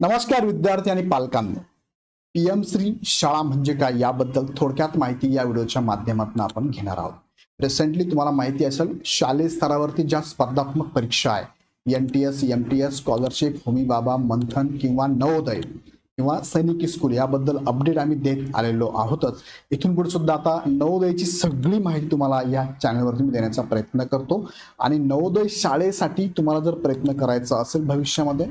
नमस्कार विद्यार्थी आणि पालकांनो. पी एम श्री शाळा म्हणजे काय याबद्दल थोडक्यात माहिती या व्हिडिओच्या माध्यमातून आपण घेणार आहोत. रिसेंटली तुम्हाला माहिती असेल शालेय स्तरावरती ज्या स्पर्धात्मक परीक्षा आहे N T S M T S scholarship Homi Bhabha Manthan किंवा नवोदय किंवा सैनिकी स्कूल याबद्दल अपडेट आम्ही देत आलेलो आहोतच. इथून पुढे सुद्धा आता नवोदयची सगळी माहिती तुम्हाला या चॅनलवरती मी देण्याचा प्रयत्न करतो. आणि नवोदय शाळेसाठी तुम्हाला जर प्रयत्न करायचा असेल भविष्यामध्ये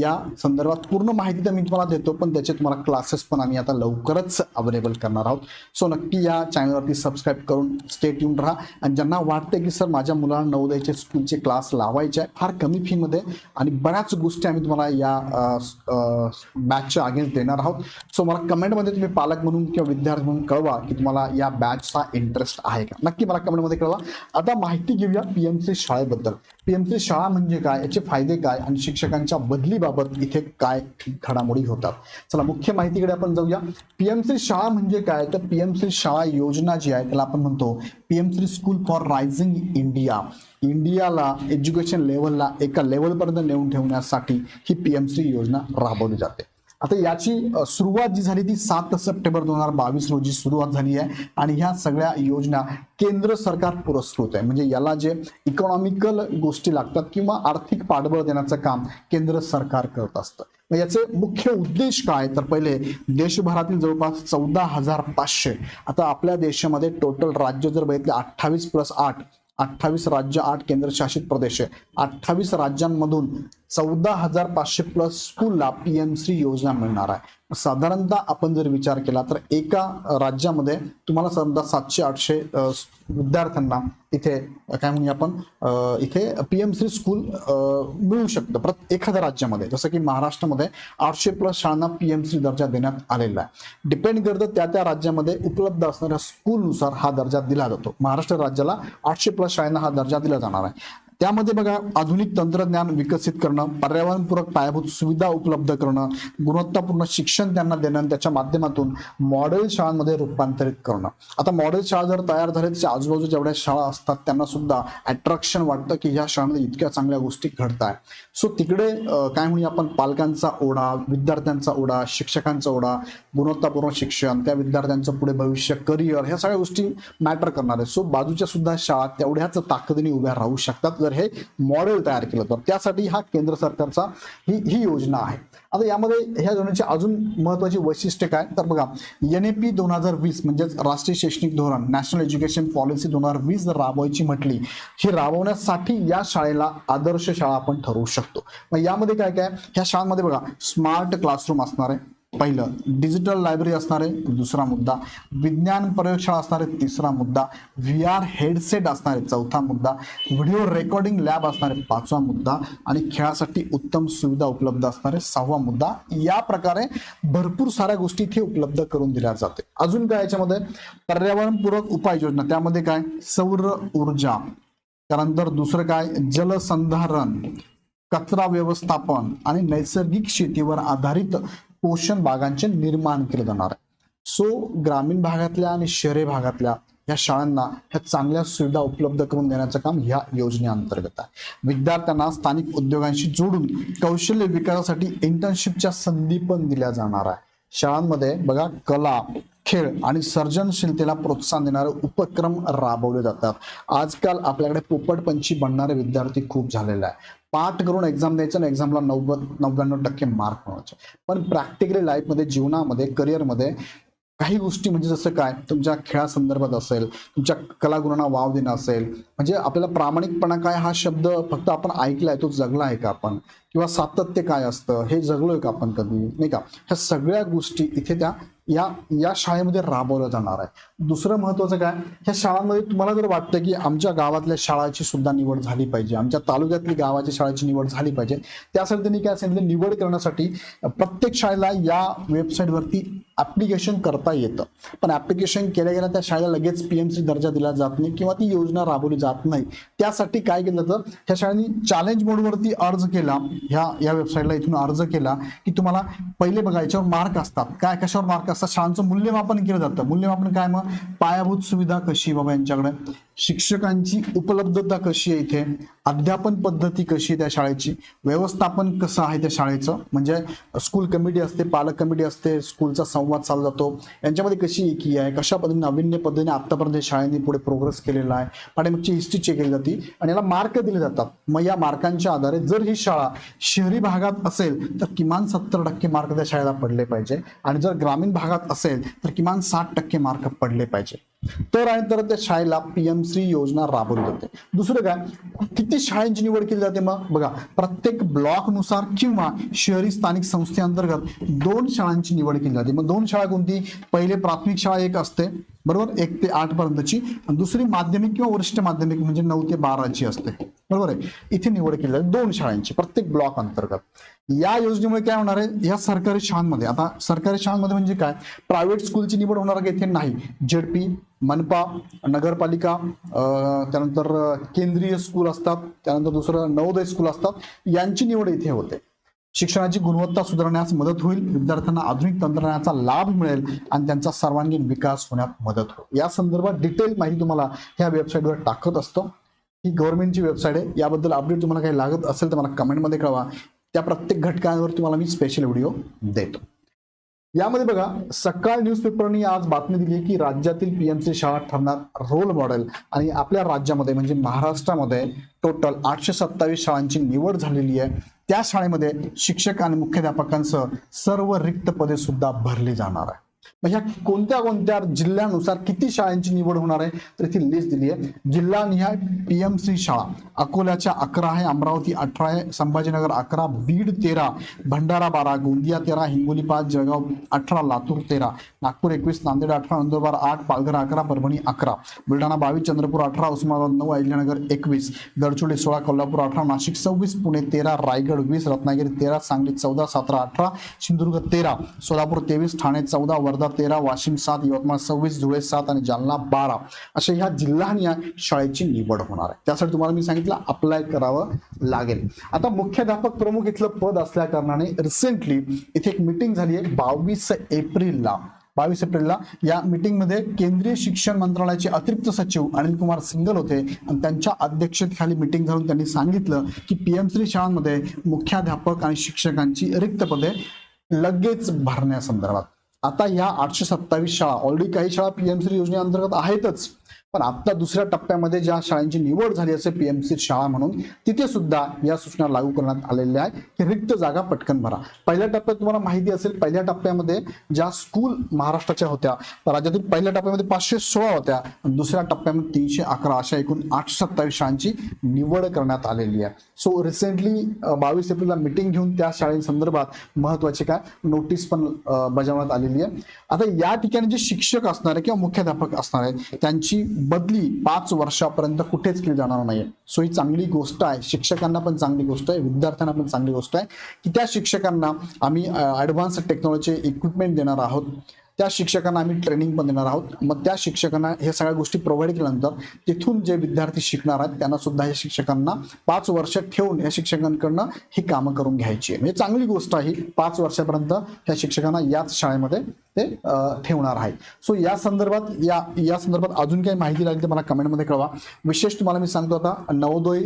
या संदर्भात पूर्ण माहिती तर मी तुम्हाला देतो पण त्याचे तुम्हाला क्लासेस पण आम्ही आता लवकरच अवेलेबल करणार आहोत. सो नक्की या चॅनलवरती सबस्क्राईब करून स्टेट येऊन राहा. आणि ज्यांना वाटते की सर माझ्या मुलांना नवोदयचे स्कूलचे क्लास लावायचे आहे फार कमी फीमध्ये आणि बऱ्याच गोष्टी आम्ही तुम्हाला या बॅचच्या अगेन्स्ट देणार आहोत. सो मला कमेंटमध्ये तुम्ही पालक म्हणून किंवा विद्यार्थी म्हणून कळवा की तुम्हाला या बॅचचा इंटरेस्ट आहे का. नक्की मला कमेंटमध्ये कळवा. आता माहिती घेऊया पी एम सी शाळेबद्दल. पी एम सी शाळा म्हणजे काय? याचे फायदे काय? आणि शिक्षकांच्या बदलीबाबत इथे काय घडामोडी होतात? चला मुख्य माहितीकडे आपण जाऊया. पी एम सी शाळा म्हणजे काय? तर पी एम सी शाळा योजना जी आहे त्याला आपण म्हणतो P M C school for rising India इंडियाला एज्युकेशन लेवलला एका लेवलपर्यंत नेऊन ठेवण्यासाठी ही पी एम सी योजना राबवली जाते. आता याची सुरुवात जी झाली ती सात सप्टेंबर दोन हजार बावीस रोजी सुरुवात झाली आहे आणि ह्या सगळ्या योजना केंद्र सरकार पुरस्कृत आहे. म्हणजे याला जे इकॉनॉमिकल गोष्टी लागतात किंवा आर्थिक पाठबळ देण्याचं काम केंद्र सरकार करत असतं. याचे मुख्य उद्देश काय? तर पहिले देशभरातील जवळपास चौदा हजार पाचशे आता आपल्या देशामध्ये टोटल राज्य जर बघितले अठ्ठावीस प्लस आठ अठ्ठावीस राज्य आठ केंद्रशासित प्रदेश आहे. अठ्ठावीस राज्यांमधून चौदा हजार पाचशे प्लस स्कूलला पी एम श्री योजना मिळणार आहे. साधारणतः आपण जर विचार केला तर एका राज्यामध्ये तुम्हाला समजा सातशे आठशे विद्यार्थ्यांना इथे काय म्हणूया आपण इथे पी एम श्री स्कूल मिळू शकतं. प्रत एखाद्या राज्यामध्ये. जसं की महाराष्ट्रामध्ये आठशे प्लस शाळांना पी एम श्री दर्जा देण्यात आलेला आहे. डिपेंड करतं त्या त्या राज्यामध्ये उपलब्ध असणाऱ्या स्कूलनुसार हा दर्जा दिला जातो. महाराष्ट्र राज्याला आठशे प्लस शाळांना हा दर्जा दिला जाणार आहे. त्यामध्ये बघा आधुनिक तंत्रज्ञान विकसित करणं पर्यावरणपूरक पायाभूत सुविधा उपलब्ध करणं गुणवत्तापूर्ण शिक्षण त्यांना देणं त्याच्या माध्यमातून मॉडेल शाळांमध्ये रूपांतरित करणं. आता मॉडेल शाळा जर तयार झाल्या त्याच्या आजूबाजू जेवढ्या शाळा असतात त्यांना सुद्धा अट्रॅक्शन वाटतं की ह्या शाळांमध्ये इतक्या चांगल्या गोष्टी घडत आहे सो तिकडे काय म्हणूया आपण पालकांचा ओढा विद्यार्थ्यांचा ओढा शिक्षकांचा ओढा गुणवत्तापूर्ण शिक्षण त्या विद्यार्थ्यांचं पुढे भविष्य करिअर ह्या सगळ्या गोष्टी मॅटर करणार आहे सो बाजूच्या सुद्धा शाळा तेवढ्याच ताकदीने उभ्या राहू शकतात. जर हे मॉडेल तयार केलं तर त्यासाठी हा केंद्र सरकारचा ही ही योजना आहे. आता यामध्ये ह्या योजनेची अजून महत्वाची वैशिष्ट्य काय? तर बघा एन ए पी दोन हजार वीस म्हणजेच राष्ट्रीय शैक्षणिक धोरण नॅशनल एज्युकेशन पॉलिसी दोन हजार वीस जर राबवायची म्हटली ही राबवण्यासाठी या शाळेला आदर्श शाळा आपण ठरवू शकतो. मग यामध्ये काय काय? ह्या शाळांमध्ये बघा स्मार्ट क्लासरूम असणार आहे. पहिलं डिजिटल लायब्ररी असणार आहे दुसरा मुद्दा विज्ञान प्रयोगशाळा असणार आहे तिसरा मुद्दा व्ही आर हेडसेट असणार आहे चौथा मुद्दा व्हिडिओ रेकॉर्डिंग लॅब असणार आहे पाचवा मुद्दा आणि खेळासाठी उत्तम सुविधा उपलब्ध असणार आहे सहावा मुद्दा. या प्रकारे भरपूर साऱ्या गोष्टी इथे उपलब्ध करून दिल्या जाते. अजून काय याच्यामध्ये? पर्यावरणपूरक उपाययोजना. त्यामध्ये काय? सौर ऊर्जा. त्यानंतर दुसरं काय? जलसंधारण कचरा व्यवस्थापन आणि नैसर्गिक शेतीवर आधारित पोषण बागांचे निर्माण केले जाणार आहे. सो ग्रामीण भागातल्या आणि शहरी भागातल्या या शाळांना ह्या चांगल्या सुविधा उपलब्ध करून देण्याचं काम ह्या योजनेअंतर्गत आहे. विद्यार्थ्यांना स्थानिक उद्योगांशी जोडून कौशल्य विकासासाठी इंटर्नशिपच्या संधी पण दिल्या जाणार आहे. शाळांमध्ये बघा कला खेळ आणि सर्जनशीलतेला प्रोत्साहन देणारे उपक्रम राबवले जातात. आजकाल आपल्याकडे पोपटपंची बनणारे विद्यार्थी खूप झालेले आहे पाठ करून एक्झाम द्यायचं आणि एक्झामला नव्वद नव्याण्णव टक्के मार्क मिळवायचे. पण प्रॅक्टिकली लाईफमध्ये जीवनामध्ये करिअरमध्ये काही गोष्टी म्हणजे जसं काय तुमच्या खेळासंदर्भात असेल तुमच्या कलागुणांना वाव देणं असेल म्हणजे आपल्याला प्रामाणिकपणा काय हा शब्द फक्त आपण ऐकलाय तो जगला आहे का आपण? किंवा सातत्य काय असतं? हे जगलोय का आपण कधी? नाही का? ह्या सगळ्या गोष्टी इथे त्या या या शाळेमध्ये राबवलं जाणार आहे. दुसरं महत्वाचं काय? ह्या शाळांमध्ये तुम्हाला जर वाटतं की आमच्या गावातल्या शाळाची सुद्धा निवड झाली पाहिजे आमच्या तालुक्यातली गावाच्या शाळेची निवड झाली पाहिजे त्यासाठी त्यांनी काय सांगितलं? निवड करण्यासाठी प्रत्येक शाळेला या वेबसाईटवरती ऍप्लिकेशन करता येतं. पण ऍप्लिकेशन केल्या गेल्या त्या शाळेला लगेच पीएमसी दर्जा दिला जात नाही किंवा ती योजना राबवली जात नाही. त्यासाठी काय केलं जातं ह्या शाळेने चॅलेंज मोडवरती अर्ज केला. ह्या या वेबसाईटला इथून अर्ज केला की तुम्हाला पहिले बघा याच्यावर मार्क असतात. काय कशावर मार्क असतात? शाळांचं मूल्यमापन केलं जातं. मूल्यमापन काय मग? पायाभूत सुविधा कशी बाबा यांच्याकडे? शिक्षकांची उपलब्धता कशी आहे इथे? अध्यापन पद्धती कशी आहे त्या शाळेची? व्यवस्थापन कसं आहे त्या शाळेचं? म्हणजे स्कूल कमिटी असते पालक कमिटी असते स्कूलचा संवाद चालला जातो. यांच्यामध्ये कशी एकी आहे? कशा पद्धतीने नाविन्य पद्धतीने आतापर्यंत शाळेने पुढे प्रोग्रेस केलेला आहे? पाठीमागची हिस्ट्री चेक केली जाते आणि याला मार्क दिले जातात. मग या मार्कांच्या आधारे जर ही शाळा शहरी भागात असेल तर किमान सत्तर टक्के मार्क त्या शाळेला पडले पाहिजे. आणि जर ग्रामीण भागात असेल तर किमान साठ टक्के मार्क पडले पाहिजे. तर आणि तर त्या शाळेला पीएमसी योजना राबवली जाते. दुसरं काय किती शाळांची निवड केली जाते मग? बघा प्रत्येक ब्लॉकनुसार किंवा शहरी स्थानिक संस्थेअंतर्गत दोन शाळांची निवड केली जाते. मग दोन शाळा कोणती? पहिले प्राथमिक शाळा एक असते बरोबर? एक ते आठ पर्यंतची. दुसरी माध्यमिक किंवा वरिष्ठ माध्यमिक म्हणजे नऊ ते बाराची असते. बरोबर आहे? इथे निवड केली जाते दोन शाळांची प्रत्येक ब्लॉक अंतर्गत. या योजनेमुळे काय होणार आहे? या सरकारी शाळांमध्ये. आता सरकारी शाळांमध्ये म्हणजे काय? प्रायव्हेट स्कूलची निवड होणार का इथे? नाही. जेडपी मनपा नगरपालिका त्यानंतर केंद्रीय स्कूल असतात. त्यानंतर दुसरं नवोदय स्कूल असतात. यांची निवड इथे होते. शिक्षणाची गुणवत्ता सुधारण्यास मदत होईल. विद्यार्थ्यांना आधुनिक तंत्रज्ञानाचा लाभ मिळेल आणि त्यांचा सर्वांगीण विकास होण्यात मदत होईल. या संदर्भात डिटेल माहिती तुम्हाला ह्या वेबसाईटवर टाकत असतो. ही गव्हर्नमेंटची वेबसाईट आहे. याबद्दल अपडेट तुम्हाला काही लागत असेल तर मला कमेंटमध्ये कळवा. त्या प्रत्येक घटकांवर तुम्हाला मी स्पेशल व्हिडिओ देतो. यामध्ये बघा सकाळ न्यूजपेपरनी आज बातमी दिली की राज्यातील पीएमसी शाळा ठरणार रोल मॉडेल आणि आपल्या राज्यामध्ये म्हणजे महाराष्ट्रामध्ये टोटल आठशे सत्तावीस शाळांची निवड झालेली आहे. त्या शाळेमध्ये शिक्षक आणि मुख्याध्यापकांसह सर्व रिक्त पदे सुद्धा भरली जाणार आहे. ह्या कोणत्या कोणत्या जिल्ह्यानुसार किती शाळांची निवड होणार आहे तर इथे लिस्ट दिली आहे. जिल्हानिहाय पीएमसी शाळा. अकोल्याच्या अकरा आहे अमरावती अठरा आहे संभाजीनगर अकरा बीड तेरा भंडारा बारा गोंदिया तेरा हिंगोली पाच जळगाव अठरा लातूर तेरा नागपूर एकवीस नांदेड अठरा नंदुरबार आठ पालघर अकरा परभणी अकरा बुलढाणा बावीस चंद्रपूर अठरा उस्मानाबाद नऊ अहिल्यानगर एकवीस गडचिरोली सोळा कोल्हापूर अठरा नाशिक सव्वीस पुणे तेरा रायगड वीस रत्नागिरी तेरा सांगली चौदा सतरा अठरा सिंधुदुर्ग तेरा सोलापूर तेवीस ठाणे चौदा वर्धा तेरा वाशिम सात यवतमाळ सव्वीस धुळे सात आणि जालना बारा अशा ह्या जिल्ह्यांनी शाळेची निवड होणार आहे. त्यासाठी तुम्हाला मी सांगितलं अप्लाय करावं लागेल. आता मुख्याध्यापक प्रमुख इथलं पद असल्या कारणाने रिसेंटली इथे एक मिटिंग झाली आहे बावीस एप्रिलला. बावीस एप्रिलला या मिटिंगमध्ये केंद्रीय शिक्षण मंत्रालयाचे अतिरिक्त सचिव अनिल कुमार सिंगल होते आणि त्यांच्या अध्यक्षतेखाली मिटिंग झालून त्यांनी सांगितलं की पीएमसी शाळांमध्ये मुख्याध्यापक आणि शिक्षकांची रिक्त पदे लगेच भरण्यासंदर्भात. आता ह्या आठशे सत्तावीस शाळा ऑलरेडी काही शाळा पीएमसी योजनेअंतर्गत आहेतच. पण आता दुसऱ्या टप्प्यामध्ये ज्या शाळांची निवड झाली असेल पीएमसी शाळा म्हणून तिथे सुद्धा या सूचना लागू करण्यात आलेल्या आहेत. की रिक्त जागा पटकन भरा. पहिल्या टप्प्यात तुम्हाला माहिती असेल पहिल्या टप्प्यामध्ये ज्या स्कूल महाराष्ट्राच्या होत्या राज्यातील पहिल्या टप्प्यामध्ये पाचशे सोळा होत्या. दुसऱ्या टप्प्यामध्ये तीनशे अकरा अशा एकूण आठशे सत्तावीस शाळांची निवड करण्यात आलेली आहे. सो रिसेंटली बावीस एप्रिलला मिटिंग घेऊन त्या शाळेसंदर्भात महत्त्वाचे काय? नोटीस पण बजावण्यात आलेली आहे. आता या ठिकाणी जे शिक्षक असणार आहे किंवा मुख्याध्यापक असणार आहेत त्यांची बदली पाच वर्षापर्यंत कुठेच केली जाणार नाही सो ही चांगली गोष्ट आहे. शिक्षकांना पण चांगली गोष्ट आहे. विद्यार्थ्यांना पण चांगली गोष्ट आहे. की त्या शिक्षकांना आम्ही ॲडव्हान्स टेक्नॉलॉजी इक्विपमेंट देणार आहोत. त्या शिक्षकांना आम्ही ट्रेनिंग पण देणार आहोत. मग त्या शिक्षकांना हे सगळ्या गोष्टी प्रोव्हाइड केल्यानंतर तिथून जे विद्यार्थी शिकणार आहेत त्यांना सुद्धा हे शिक्षकांना पाच वर्ष ठेवून या शिक्षकांकडनं ही कामं करून घ्यायची आहे म्हणजे चांगली गोष्ट आहे पाच वर्षापर्यंत त्या शिक्षकांना याच शाळेमध्ये ते ठेवणार आहे. सो या संदर्भात या या संदर्भात अजून काही माहिती लागली तर मला कमेंटमध्ये कळवा. विशेष तुम्हाला मी सांगतो आता नवोदय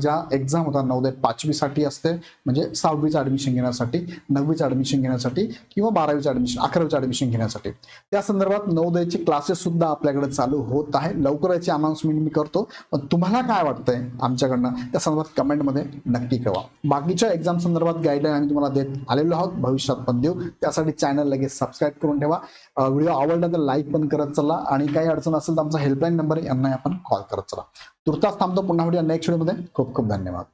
ज्या एक्झाम होतात नवोदय पाचवीसाठी असते म्हणजे सहावीचं ऍडमिशन घेण्यासाठी नववीचं ॲडमिशन घेण्यासाठी किंवा बारावीचं ॲडमिशन अकरावीचं ॲडमिशन घेण्यासाठी. त्या संदर्भात नवोदयचे क्लासेस सुद्धा आपल्याकडे चालू होत आहे. लवकर याची अनाऊन्समेंट मी करतो. पण तुम्हाला काय वाटतंय आमच्याकडनं? त्या संदर्भात कमेंटमध्ये नक्की कळवा. बाकीच्या एक्झाम संदर्भात गाईडलाईन आम्ही तुम्हाला देत आलेलो आहोत. भविष्यात पण देऊ. त्यासाठी चॅनल लगेच सबस्क्राईब करून ठेवा. व्हिडिओ आवडला तर लाईक पण करत चला आणि काही अडचण असेल तर आमचा हेल्पलाईन नंबर यांना आपण कॉल करत चला. तुर्तास थांबतो. पुन्हा व्हिडिओ नेक्स्ट व्हिडिओमध्ये खूप खूप धन्यवाद.